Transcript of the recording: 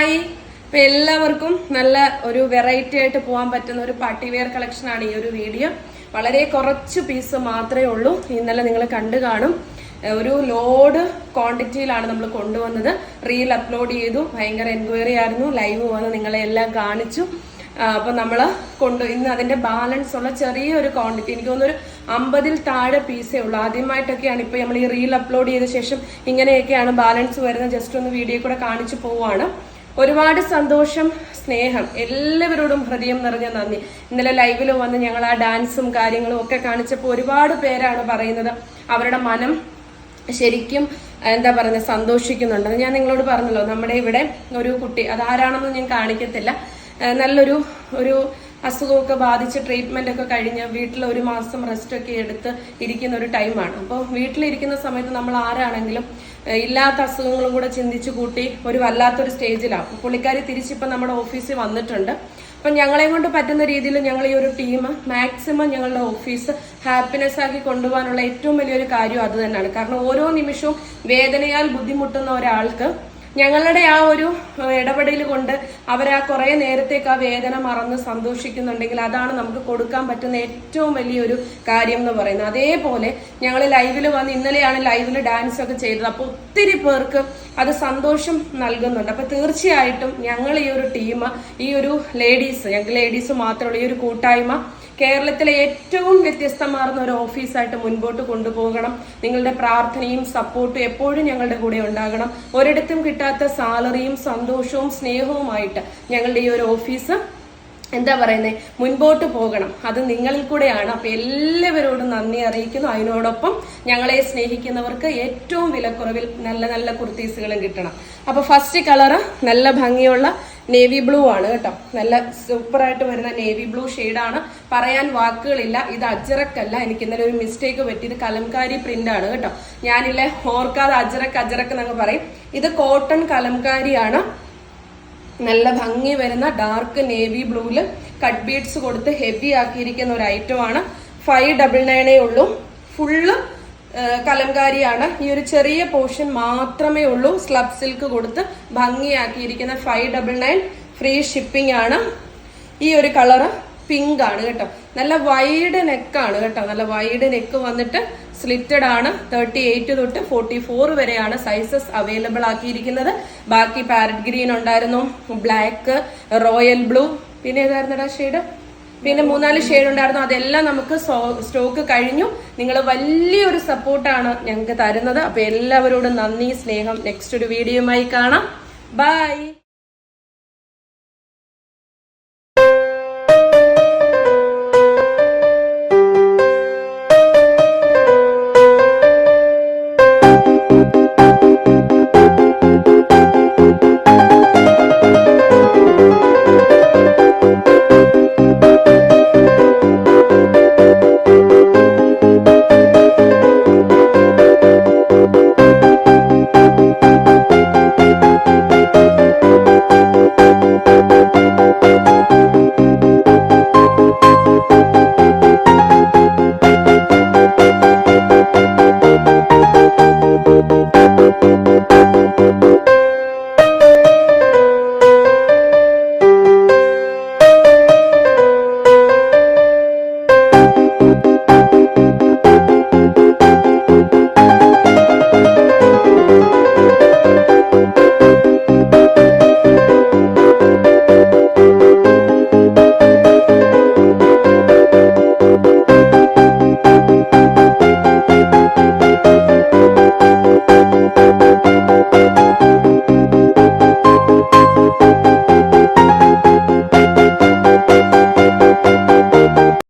Hi. ഇപ്പൊ എല്ലാവർക്കും നല്ല ഒരു വെറൈറ്റി ആയിട്ട് പോകാൻ പറ്റുന്ന ഒരു പാർട്ടി വെയർ കളക്ഷൻ ആണ് ഈ ഒരു വീഡിയോ വളരെ കുറച്ച് പീസ് മാത്രമേ ഉള്ളൂ. ഇന്നലെ നിങ്ങൾ കണ്ടു കാണും. ഒരു ലോഡ് ക്വാണ്ടിറ്റിയിലാണ് നമ്മൾ കൊണ്ടുവന്നത്. റീൽ അപ്ലോഡ് ചെയ്തു. ഭയങ്കര എൻക്വയറി ആയിരുന്നു. ലൈവ് വന്ന് നിങ്ങളെ എല്ലാം കാണിച്ചു. അപ്പം നമ്മൾ കൊണ്ട് ഇന്ന് അതിന്റെ ബാലൻസ് ഉള്ള ചെറിയൊരു ക്വാണ്ടിറ്റി എനിക്ക് തോന്നുന്നു ഒരു അമ്പതിൽ താഴെ പീസേ ഉള്ളൂ. ആദ്യമായിട്ടൊക്കെയാണ് ഇപ്പൊ നമ്മൾ ഈ റീൽ അപ്ലോഡ് ചെയ്ത ശേഷം ഇങ്ങനെയൊക്കെയാണ് ബാലൻസ് വരുന്നത്. ജസ്റ്റ് ഒന്ന് വീഡിയോ കൂടെ കാണിച്ചു പോവാണ്. ഒരുപാട് സന്തോഷം സ്നേഹം എല്ലാവരോടും ഹൃദയം നിറഞ്ഞ നന്ദി. ഇന്നലെ ലൈവിൽ വന്ന് ഞങ്ങൾ ആ ഡാൻസും കാര്യങ്ങളും ഒക്കെ കാണിച്ചപ്പോൾ ഒരുപാട് പേരാണ് പറയുന്നത്. അവരുടെ മനം ശരിക്കും എന്താ പറയുന്നത് സന്തോഷിക്കുന്നുണ്ട്. ഞാൻ നിങ്ങളോട് പറഞ്ഞല്ലോ നമ്മുടെ ഇവിടെ ഒരു കുട്ടി അതാരാണെന്ന് ഞാൻ കാണിക്കത്തില്ല. നല്ലൊരു ഒരു അസുഖമൊക്കെ ബാധിച്ച് ട്രീറ്റ്മെന്റ് ഒക്കെ കഴിഞ്ഞ് വീട്ടിൽ ഒരു മാസം റെസ്റ്റ് ഒക്കെ എടുത്ത് ഇരിക്കുന്ന ഒരു ടൈമാണ് അപ്പോൾ വീട്ടിലിരിക്കുന്ന സമയത്ത് നമ്മൾ ആരാണെങ്കിലും ഇല്ലാത്ത അസുഖങ്ങളും കൂടെ ചിന്തിച്ചു കൂട്ടി ഒരു വല്ലാത്തൊരു സ്റ്റേജിലാണ് പുള്ളിക്കാരി തിരിച്ചിപ്പോൾ നമ്മുടെ ഓഫീസിൽ വന്നിട്ടുണ്ട്. അപ്പം ഞങ്ങളെ കൊണ്ട് പറ്റുന്ന രീതിയിൽ ഞങ്ങൾ ഈ ഒരു ടീം മാക്സിമം ഞങ്ങളുടെ ഓഫീസ് ഹാപ്പിനെസ് ആക്കി കൊണ്ടുപോകാനുള്ള ഏറ്റവും വലിയൊരു കാര്യം അത് തന്നെയാണ്. കാരണം ഓരോ നിമിഷവും വേദനയാൽ ബുദ്ധിമുട്ടുന്ന ഒരാൾക്ക് ഞങ്ങളുടെ ആ ഒരു ഇടപെടൽ കൊണ്ട് അവർ ആ കുറേ നേരത്തേക്ക് ആ വേദന മറന്ന് സന്തോഷിക്കുന്നുണ്ടെങ്കിൽ അതാണ് നമുക്ക് കൊടുക്കാൻ പറ്റുന്ന ഏറ്റവും വലിയൊരു കാര്യം എന്ന് പറയുന്നത്. അതേപോലെ ഞങ്ങൾ ലൈവിൽ വന്ന് ഇന്നലെയാണ് ലൈവിൽ ഡാൻസ് ഒക്കെ ചെയ്തത്. അപ്പോൾ ഒത്തിരി പേർക്ക് അത് സന്തോഷം നൽകുന്നുണ്ട്. അപ്പോൾ തീർച്ചയായിട്ടും ഞങ്ങൾ ഈ ഒരു ടീം ഈ ഒരു ലേഡീസ് ഞങ്ങൾ ലേഡീസ് മാത്രമുള്ള ഈ ഒരു കൂട്ടായ്മ കേരളത്തിലെ ഏറ്റവും വ്യത്യസ്തമാർന്ന ഒരു ഓഫീസായിട്ട് മുൻപോട്ട് കൊണ്ടുപോകണം. നിങ്ങളുടെ പ്രാർത്ഥനയും സപ്പോർട്ടും എപ്പോഴും ഞങ്ങളുടെ കൂടെ ഉണ്ടാകണം. ഒരിടത്തും കിട്ടാത്ത സാലറിയും സന്തോഷവും സ്നേഹവുമായിട്ട് ഞങ്ങളുടെ ഈ ഒരു ഓഫീസ് എന്താ പറയുന്നത് മുൻപോട്ട് പോകണം. അത് നിങ്ങളിൽ കൂടെയാണ്. അപ്പൊ എല്ലാവരോടും നന്ദി അറിയിക്കുന്നു. അതിനോടൊപ്പം ഞങ്ങളെ സ്നേഹിക്കുന്നവർക്ക് ഏറ്റവും വിലക്കുറവിൽ നല്ല നല്ല കുർത്തീസുകളും കിട്ടണം. അപ്പൊ ഫസ്റ്റ് കളറ് നല്ല ഭംഗിയുള്ള നേവി ബ്ലൂ ആണ് കേട്ടോ. നല്ല സൂപ്പറായിട്ട് വരുന്ന നേവി ബ്ലൂ ആണ്. പറയാൻ വാക്കുകളില്ല. ഇത് അജറക്കല്ല എനിക്ക് ഇന്നലെ ഒരു മിസ്റ്റേക്ക് പറ്റി. ഇത് കലംകാരി പ്രിന്റ് ആണ് കേട്ടോ. ഞാനില്ലേ ഓർക്കാതെ അജറക്ക് അജറക്ക് എന്നങ്ങ് പറയും. ഇത് കോട്ടൺ കലംകാരിയാണ്. നല്ല ഭംഗി വരുന്ന ഡാർക്ക് നേവി ബ്ലൂവിൽ കട്ട് ബീഡ്സ് കൊടുത്ത് ഹെവി ആക്കിയിരിക്കുന്ന ഒരു ഐറ്റം ആണ്. ഫൈവ് ഡബിൾ നയനേ ഉള്ളൂ. ഫുള്ള് കലംകാരിയാണ്. ഈ ഒരു ചെറിയ പോർഷൻ മാത്രമേ ഉള്ളൂ. സ്ലബ് സിൽക്ക് കൊടുത്ത് ഭംഗിയാക്കിയിരിക്കുന്ന five double nine free shipping ആണ്. ഈ ഒരു കളറ് പിങ്ക് ആണ് കേട്ടോ. നല്ല വൈഡ് നെക്കാണ് കേട്ടോ. നല്ല വൈഡ് നെക്ക് വന്നിട്ട് സ്ലിറ്റഡ് ആണ്. തേർട്ടി എയ്റ്റ് തൊട്ട് ഫോർട്ടി ഫോർ വരെയാണ് സൈസസ് അവൈലബിൾ ആക്കിയിരിക്കുന്നത്. ബാക്കി പാരറ്റ് ഗ്രീൻ ഉണ്ടായിരുന്നു. Black royal blue. പിന്നെ ഏതായിരുന്നു ഷെയ്ഡ്? പിന്നെ മൂന്നാൽ ഷെയ്ഡ് ഉണ്ടായിരുന്നു. അതെല്ലാം നമുക്ക് സ്റ്റോക്ക് കഴിഞ്ഞു. നിങ്ങൾ വലിയൊരു സപ്പോർട്ടാണ് ഞങ്ങൾക്ക് തരുന്നത്. അപ്പൊ എല്ലാവരോടും നന്ദി സ്നേഹം. നെക്സ്റ്റ് ഒരു വീഡിയോയുമായി കാണാം. ബൈ